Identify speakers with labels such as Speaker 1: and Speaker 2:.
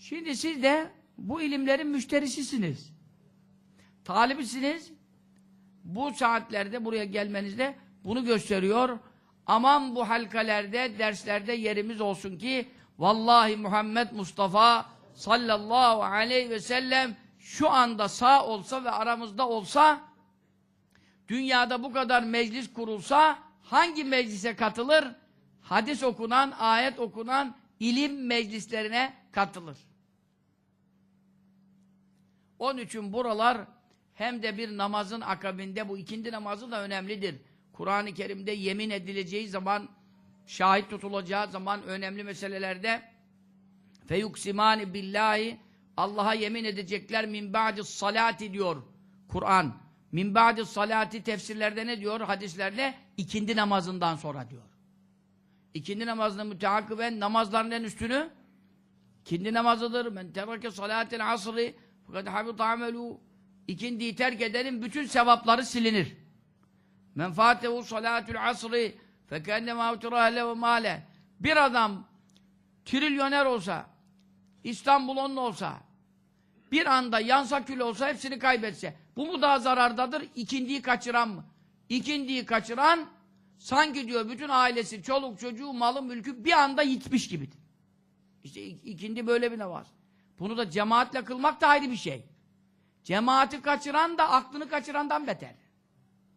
Speaker 1: Şimdi siz de bu ilimlerin müşterisisiniz. Talibisiniz. Bu saatlerde buraya gelmenizde bunu gösteriyor. Aman bu halkalerde, derslerde yerimiz olsun ki vallahi Muhammed Mustafa sallallahu aleyhi ve sellem şu anda sağ olsa ve aramızda olsa dünyada bu kadar meclis kurulsa hangi meclise katılır? Hadis okunan, ayet okunan ilim meclislerine katılır. Onun için buralar hem de bir namazın akabinde bu ikindi namazı da önemlidir. Kur'an-ı Kerim'de yemin edileceği zaman şahit tutulacağı zaman önemli meselelerde feyuksimani billahi Allah'a yemin edecekler min ba'di salati diyor Kur'an. Min ba'di salati tefsirlerde ne diyor? Hadislerde ikindi namazından sonra diyor. İkindi namazını müteakkiben namazların en üstünü ikindi namazıdır. Men terake salatil asri fakat habita amelu ikindiyi terk edenin bütün sevapları silinir. Men fatehu salatul asri fekenne mavtura hele ve male bir adam trilyoner olsa İstanbul'un olsa bir anda yansa kül olsa hepsini kaybetse bu mu daha zarardadır? İkindiyi kaçıran mı? İkindiyi kaçıran sanki diyor bütün ailesi, çoluk çocuğu, malı, mülkü bir anda yitmiş gibidir. İşte ikindi böyle bir namaz. Bunu da cemaatle kılmak da ayrı bir şey. Cemaati kaçıran da aklını kaçırandan beter.